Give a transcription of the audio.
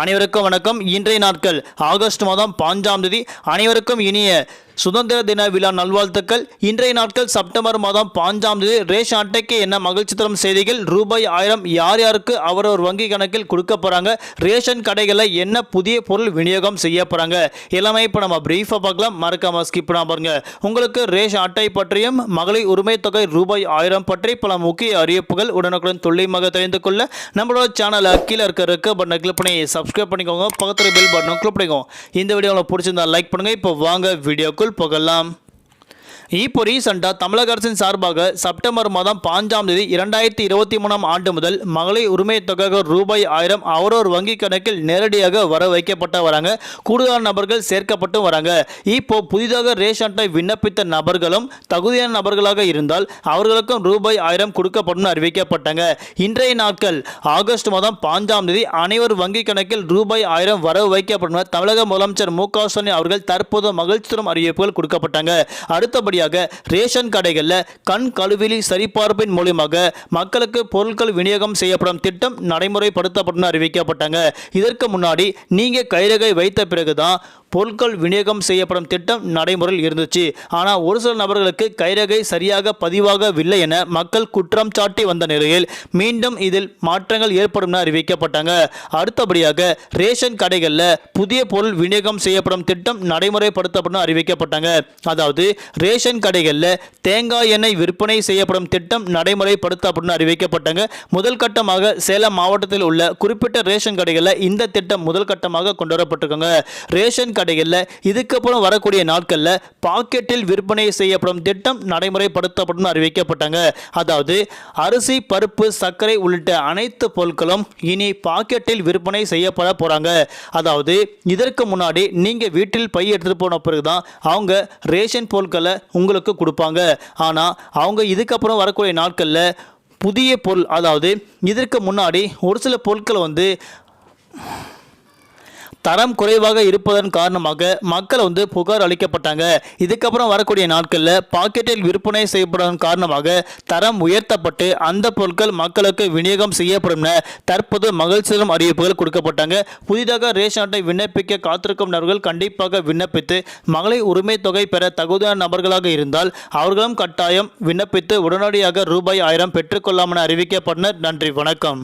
அனைவருக்கும் வணக்கம். இன்றைய நாட்கள் ஆகஸ்ட் மாதம் பாஞ்சாம் தேதி. அனைவருக்கும் இனிய சுதந்திர தின விழா நல்வாழ்த்துக்கள். இன்றைய நாட்கள் செப்டம்பர் மாதம் பாஞ்சாம் தேதி ரேஷன் அட்டைக்கு என்ன மகிழ்ச்சி தரும் செய்திகள்? ரூபாய் ஆயிரம் யார் யாருக்கு அவரவர் வங்கி கணக்கில் கொடுக்க போறாங்க? ரேஷன் கடைகளில் என்ன புதிய பொருள் விநியோகம் செய்ய போறாங்க? எல்லாமே இப்போ நம்ம பிரீஃபாக பார்க்கலாம். மறக்காம ஸ்கிப் பண்ணாம பாருங்க. உங்களுக்கு ரேஷன் அட்டை பற்றியும் மகளிர் உரிமை தொகை ரூபாய் ஆயிரம் பற்றி பல முக்கிய அறிவிப்புகள் உடனுக்குடன் துல்லியமாக தெரிந்து கொள்ள நம்மளோட சேனலை கீழே இருக்க இருக்க பட்டனை கிளிக் பண்ணி சப்ஸ்கிரைப் பண்ணிக்கோங்க. பக்கத்தில் பில் பட்டனும் கிளிக் பண்ணிக்கோங்க. இந்த வீடியோ உங்களுக்கு பிடிச்சிருந்தா லைக் பண்ணுங்க. இப்போ வாங்க வீடியோக்குள் இப்போ ரீசெண்டாக தமிழக அரசின் சார்பாக செப்டம்பர் மாதம் பாஞ்சாம் தேதி இரண்டாயிரத்தி இருபத்தி மூணாம் ஆண்டு முதல் மகளிர் உரிமை தொகை ரூபாய் ஆயிரம் அவரோர் வங்கி கணக்கில் நேரடியாக வர வைக்கப்பட்ட வராங்க. கூடுதல் நபர்கள் சேர்க்கப்பட்டு வராங்க. இப்போ புதிதாக ரேஷன் அட்டை விண்ணப்பித்த நபர்களும் தகுதியான நபர்களாக இருந்தால் அவர்களுக்கும் ரூபாய் ஆயிரம் கொடுக்கப்படும் அறிவிக்கப்பட்டாங்க. இன்றைய நாட்கள் ஆகஸ்ட் மாதம் பாஞ்சாம் தேதி அனைவர் வங்கி கணக்கில் ரூபாய் ஆயிரம் வரவு வைக்கப்படும் தமிழக முதலமைச்சர் மு க ஸ்டாலின் அவர்கள் தற்போது மகிழ்ச்சி தரும் அறிவிப்புகள் கொடுக்கப்பட்டாங்க. அடுத்தபடி அடுத்தபடியாக ரேஷன் கடைகளில் கண் கழுவிலி சரிபார்ப்பின் மூலியமாக மக்களுக்கு பொருட்கள் விநியோகம் செய்யப்படும் திட்டம் நடைமுறைப்படுத்தப்படும் அறிவிக்கப்பட்டாங்க. இதற்கு முன்னாடி நீங்க கைரகை வைத்த பிறகுதான் பொருட்கள் விநியோகம் செய்யப்படும் திட்டம் நடைமுறையில் இருந்துச்சு. ஆனால் ஒரு சில நபர்களுக்கு கைரகை சரியாக பதிவாகவில்லை என மக்கள் குற்றம் சாட்டி வந்த நிலையில் மீண்டும் இதில் மாற்றங்கள் ஏற்படும் என அறிவிக்கப்பட்டாங்க. அடுத்தபடியாக ரேஷன் கடைகளில் புதிய பொருள் விநியோகம் செய்யப்படும் திட்டம் நடைமுறைப்படுத்தப்படும் அறிவிக்கப்பட்டாங்க. அதாவது ரேஷன் கடைகளில் தேங்காய் எண்ணெய் விற்பனை செய்யப்படும் திட்டம் நடைமுறைப்படுத்தப்படும் அறிவிக்கப்பட்டாங்க. முதல் கட்டமாக சேலம் மாவட்டத்தில் உள்ள குறிப்பிட்ட ரேஷன் கடைகளில் இந்த திட்டம் முதல் கட்டமாக கொண்டு வரப்பட்டிருக்காங்க. ரேஷன் கடைகளில் இதுக்கப்புறம் வரக்கூடிய நாட்களில் பாக்கெட்டில் விற்பனை செய்யப்படும் திட்டம் நடைமுறைப்படுத்தப்படும் அறிவிக்கப்பட்டாங்க. அதாவது அரிசி பருப்பு சர்க்கரை உள்ளிட்ட அனைத்து பொருட்களும் இனி பாக்கெட்டில் விற்பனை செய்யப்பட போகிறாங்க அதாவது இதற்கு முன்னாடி நீங்கள் வீட்டில் பை எடுத்துகிட்டு போன பிறகு தான் அவங்க ரேஷன் பொருட்களை உங்களுக்கு கொடுப்பாங்க. ஆனால் அவங்க இதுக்கப்புறம் வரக்கூடிய நாட்களில் புதிய பொருள் அதாவது இதற்கு முன்னாடி ஒரு சில பொருட்களை வந்து தரம் குறைவாக இருப்பதன் காரணமாக மக்கள் வந்து புகார் அளிக்கப்பட்டாங்க. இதுக்கப்புறம் வரக்கூடிய நாட்களில் பாக்கெட்டில் விற்பனை செய்யப்படுவதன் காரணமாக தரம் உயர்த்தப்பட்டு அந்த பொருட்கள் மக்களுக்கு விநியோகம் செய்யப்படும் என தற்போது மகிழ்ச்சியும் அறிவிப்புகள் கொடுக்கப்பட்டாங்க. புதிதாக ரேஷன் அட்டை விண்ணப்பிக்க காத்திருக்கும் நபர்கள் கண்டிப்பாக விண்ணப்பித்து மகளிர் உரிமை தொகை பெற தகுதியான நபர்களாக இருந்தால் அவர்களும் கட்டாயம் விண்ணப்பித்து உடனடியாக ரூபாய் ஆயிரம் பெற்றுக்கொள்ளாமல் அறிவிக்கப்பட்டனர். நன்றி வணக்கம்.